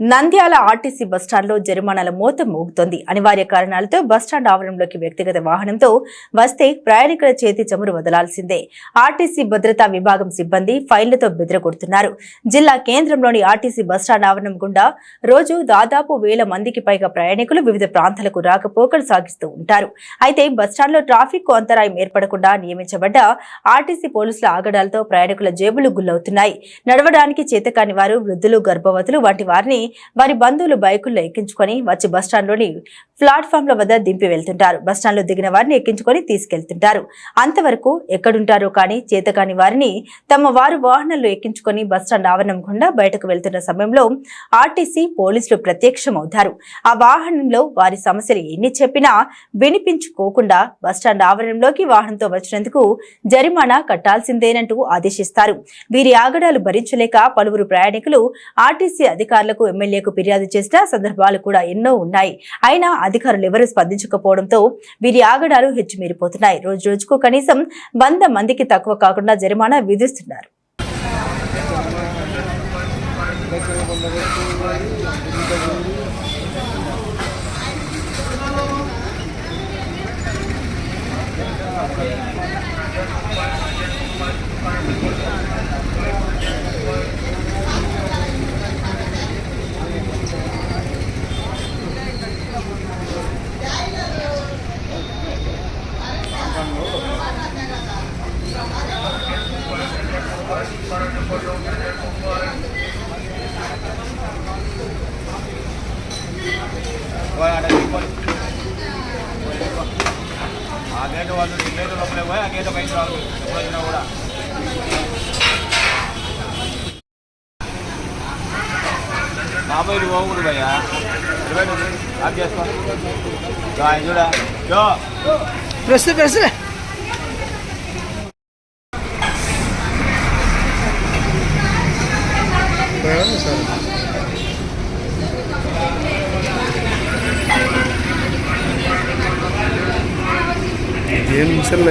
Nandyal RTC బస్టాండ్లో జరిమానాల మూత మోగుతోంది. అనివార్య కారణాలతో బస్టాండ్ ఆవరణంలోకి వ్యక్తిగత వాహనంతో వస్తే ప్రయాణికుల చేతి చమురు వదలాల్సిందే. ఆర్టీసీ భద్రతా విభాగం సిబ్బంది ఫైళ్ళతో బెదిరగొడుతున్నారు. జిల్లా కేంద్రంలోని ఆర్టీసీ బస్టాండ్ ఆవరణం గుండా రోజు దాదాపు వేల మందికి పైగా ప్రయాణికులు వివిధ ప్రాంతాలకు రాకపోకలు సాగిస్తూ ఉంటారు. అయితే బస్టాండ్లో ట్రాఫిక్ అంతరాయం ఏర్పడకుండా నియమించబడ్డ ఆర్టీసీ పోలీసుల ఆగడాలతో ప్రయాణికుల జేబులు గుల్లవుతున్నాయి. నడవడానికి చేతకాని వారు వృద్ధులు గర్భవతులు వంటి వారిని వారి బంధువులు బైకుల్లో ఎక్కించుకొని వచ్చి బస్టాండ్లోని ప్లాట్ఫామ్ల వద్ద దింపి వెళ్తుంటారు. బస్టాండ్లో దిగిన వారిని ఎక్కించుకొని తీసుకెళ్తుంటారు. అంతవరకు ఎక్కడుంటారో కానీ చేతకాని వారిని తమ వారు వాహనాల్లో ఎక్కించుకొని బస్టాండ్ ఆవరణం గుండా బయటకు వెళ్తున్న సమయంలో ఆర్టీసీ పోలీసులు ప్రత్యక్షమవుతారు. ఆ వాహనంలో వారి సమస్యలు ఎన్ని చెప్పినా వినిపించుకోకుండా బస్టాండ్ ఆవరణంలోకి వాహనంతో వచ్చినందుకు జరిమానా కట్టాల్సిందేనంటూ ఆదేశిస్తారు. వీరి ఆగడాలు భరించలేక పలువురు ప్రయాణికులు ఆర్టీసీ అధికారులకు ఎమ్మెల్యేకు ఫిర్యాదు చేసిన సందర్భాలు కూడా ఎన్నో ఉన్నాయి. అయినా అధికారులు ఎవరూ స్పందించకపోవడంతో వీరి ఆగడాలు హెచ్చుమీరిపోతున్నాయి. రోజు రోజుకు కనీసం వంద మందికి తక్కువ కాకుండా జరిమానా విధిస్తున్నారు. ఆ గేట్ వాళ్ళు గేట్ లోపలే పోయి ఆ గేట్ బయట రాదు ఎప్పుడు కూడా బాబాయ్ నువ్వు పోకూడదు భయ్యా ఇరవై ఆఫ్ చేసుకో ఇదో ఆయన చూడ జో ప్రెస్ ప్రెస్ ఏం మిషన్